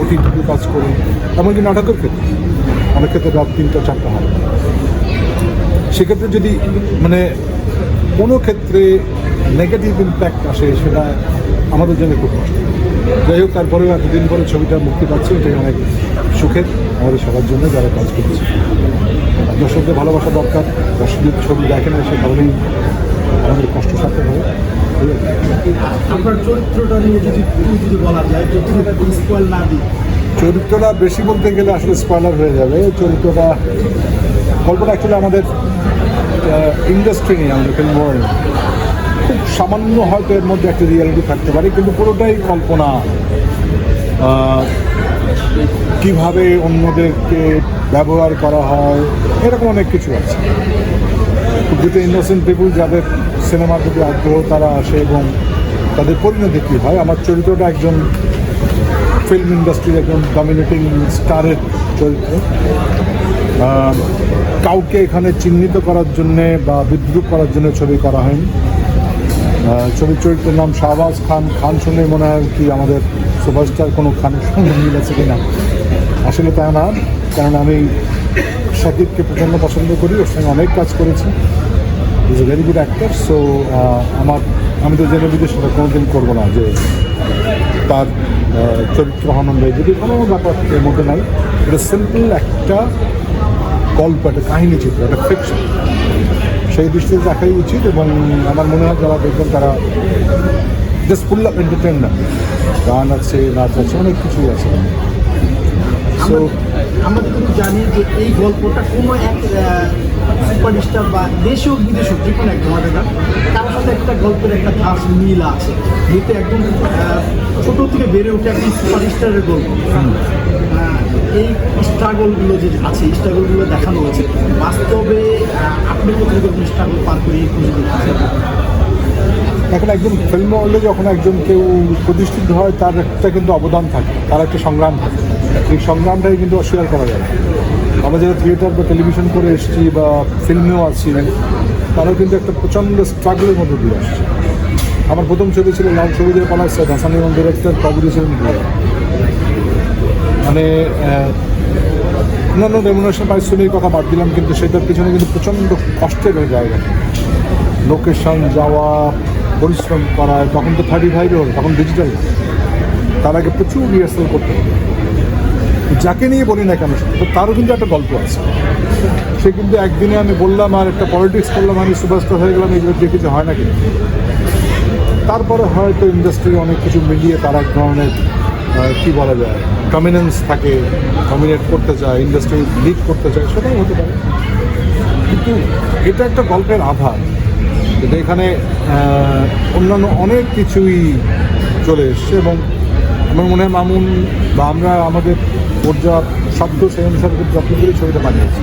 ওটিটিতে কাজ করি এমনকি নাটকের ক্ষেত্রে। অনেক ক্ষেত্রে রাত তিনটা, চারটা হয়। সেক্ষেত্রে যদি মানে কোনো ক্ষেত্রে নেগেটিভ ইম্প্যাক্ট আসে, সেটা আমাদের জন্য খুব কষ্ট। যাই হোক, তারপরেও এতদিন পরে ছবিটা মুক্তি পাচ্ছে, এটাই অনেক সুখের আমাদের সবার জন্য যারা কাজ করছে। দর্শকদের ভালোবাসা দরকার, দর্শকদের ছবি দেখেন সে কারণেই আমাদের কষ্ট আর কি। আপনার চরিত্রটা নিয়ে যদি চরিত্রটা বেশি বলতে গেলে আসলে স্পয়লার হয়ে যাবে। চরিত্রটা, গল্পটা অ্যাকচুয়ালি আমাদের ইন্ডাস্ট্রি নিয়ে, আমাদের ফিল্ম ওয়ার্ল্ড খুব সামান্য হয়তো এর মধ্যে একটা রিয়ালিটি থাকতে পারে, কিন্তু পুরোটাই কল্পনা কীভাবে অন্যদেরকে ব্যবহার করা হয়, এরকম অনেক কিছু আছে। দুটো ইনোসেন্ট পিপুল যাদের সিনেমার প্রতি আগ্রহ তারা আসে এবং তাদের পরিণতি কী হয়? আমার চরিত্রটা একজন ফিল্ম ইন্ডাস্ট্রির একজন ডমিনেটিং স্টারের চরিত্র। কাউকে এখানে চিহ্নিত করার জন্যে বা বিদ্রুপ করার জন্য ছবি করা হয়নি। ছবির চরিত্রের নাম শাহবাজ খান। খান শুনে মনে হয় কি আমাদের সুপারস্টার কোনো খানের সঙ্গে মিল আছে কিনা? আসলে তা না, কারণ আমি শাকিবকে প্রচণ্ড পছন্দ করি, ওর সঙ্গে অনেক কাজ করেছি। Is a very good actor so আমার, আমি তো জেনে বুঝে সেটা কোনোদিন করব না যে তার চরিত্র হয়ে যদি কোনো ব্যাপার এর মধ্যে নাই, এটা সিম্পল একটা গল্প, একটা কাহিনী চিত্র একটা ফিকশন সেই দৃষ্টিতে দেখাই উচিত এবং আমার মনে হয় যারা দেখবেন তারা জাস্ট ফুল অফ এন্টারটেনমেন্ট গান আছে, নাচ আছে, অনেক কিছুই আছে। সো আমরা কিন্তু জানি যে এই গল্পটা কোনো এক সুপারস্টার বা দেশে হোক বিদেশ হোক যে কোনো এক ধরনের তার সাথে একটা গল্পের একটা ধাস মিল আছে। যেহেতু একদম ছোট থেকে বেড়ে ওঠে একদম সুপারস্টারের গল্প। আহ, এই স্ট্রাগলগুলো যে আছে স্ট্রাগলগুলো দেখানো হয়েছে বাস্তবে আপনি কোথায় কোনো স্ট্রাগল পার করে এই? এখন একজন ফিল্ম হলে যখন একজন কেউ প্রতিষ্ঠিত হয় তার একটা কিন্তু অবদান থাকে তার একটা সংগ্রাম থাকে। এই সংগ্রামটাই কিন্তু অস্বীকার করা যায়। আমরা যারা থিয়েটার বা টেলিভিশন করে এসেছি বা ফিল্মেও আছি, তারাও কিন্তু একটা প্রচণ্ড স্ট্রাগলের মধ্যে দিয়ে আসছে। আমার প্রথম ছবি ছিল লাল ছবিদের পালার সাইড হাসান ইমাম ডিরেক্টর ছিলেন মানে অন্যান্য রেমুনেশন পারিশ্রমিক কথা বাদ দিলাম, কিন্তু সেটার পিছনে কিন্তু প্রচণ্ড কষ্টের হয়ে জায়গা। লোকেশন যাওয়া, পরিশ্রম করা, তখন তো থার্টি ফাইভ তখন ডিজিটাল তার আগে প্রচুর রিহার্সাল করতে হবে যাকে নিয়ে বলি না কেন, তো তারও কিন্তু একটা গল্প আছে। সে কিন্তু একদিনে আমি বললাম, আর একটা পলিটিক্স করলাম, আমি সুপারস্টার হয়ে গেলাম, এগুলো দিয়ে কিছু হয় না কিন্তু তারপরে হয়তো ইন্ডাস্ট্রি অনেক কিছু মিলিয়ে তার এক ধরনের কি বলা যায় ডমিনেন্স থাকে ডমিনেট করতে চায় ইন্ডাস্ট্রি লিড করতে চায়, সেটাও হতে পারে। কিন্তু এটা একটা গল্পের আধার এখানে অন্যান্য অনেক কিছুই চলে এসছে এবং আমার মনে হয় মামুন বা আমরা আমাদের যা শব্দ সেই অনুসারে যত্ন করে ছবিটা বানিয়েছি।